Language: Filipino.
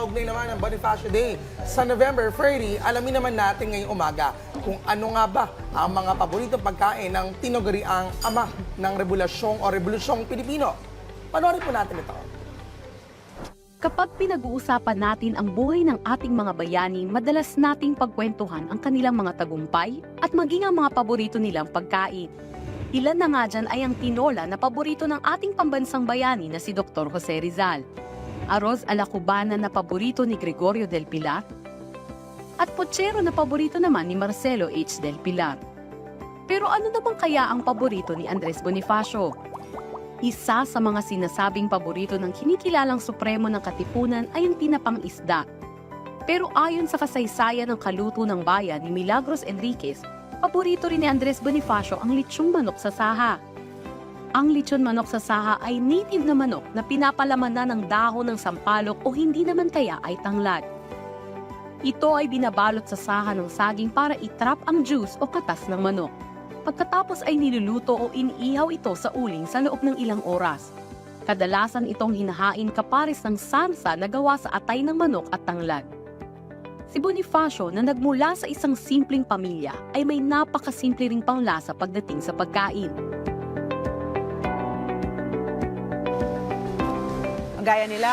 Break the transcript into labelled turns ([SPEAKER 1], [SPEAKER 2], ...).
[SPEAKER 1] kaugnay naman ng Bonifacio Day sa November 30, alamin naman natin ngayong umaga kung ano nga ba ang mga paboritong pagkain ng tinuguriang ama ng Rebulasyong o Rebolusyong Pilipino. Panoorin po natin ito.
[SPEAKER 2] Kapag pinag-uusapan natin ang buhay ng ating mga bayani, madalas nating pagkwentuhan ang kanilang mga tagumpay at maging ang mga paborito nilang pagkain. Ilan na nga dyan ay ang tinola na paborito ng ating pambansang bayani na si Dr. Jose Rizal. Arroz a la cubana na paborito ni Gregorio del Pilar. At pochero na paborito naman ni Marcelo H. del Pilar. Pero ano naman kaya ang paborito ni Andres Bonifacio? Isa sa mga sinasabing paborito ng kinikilalang supremo ng katipunan ay ang tinapang isda. Pero ayon sa kasaysayan ng kaluto ng bayan ni Milagros Enriquez, paborito rin ni Andres Bonifacio ang lechong manok sa saha. Ang lechon manok sa saha ay native na manok na pinapalaman na ng dahon ng sampalok o hindi naman kaya ay tanglad. Ito ay binabalot sa saha ng saging para itrap ang juice o katas ng manok. Pagkatapos ay niluluto o iniihaw ito sa uling sa loob ng ilang oras. Kadalasan itong hinahain kapares ng sarsa na gawa sa atay ng manok at tanglad. Si Bonifacio na nagmula sa isang simpleng pamilya ay may napakasimple ring panglasa pagdating sa pagkain.
[SPEAKER 3] Gaya nila,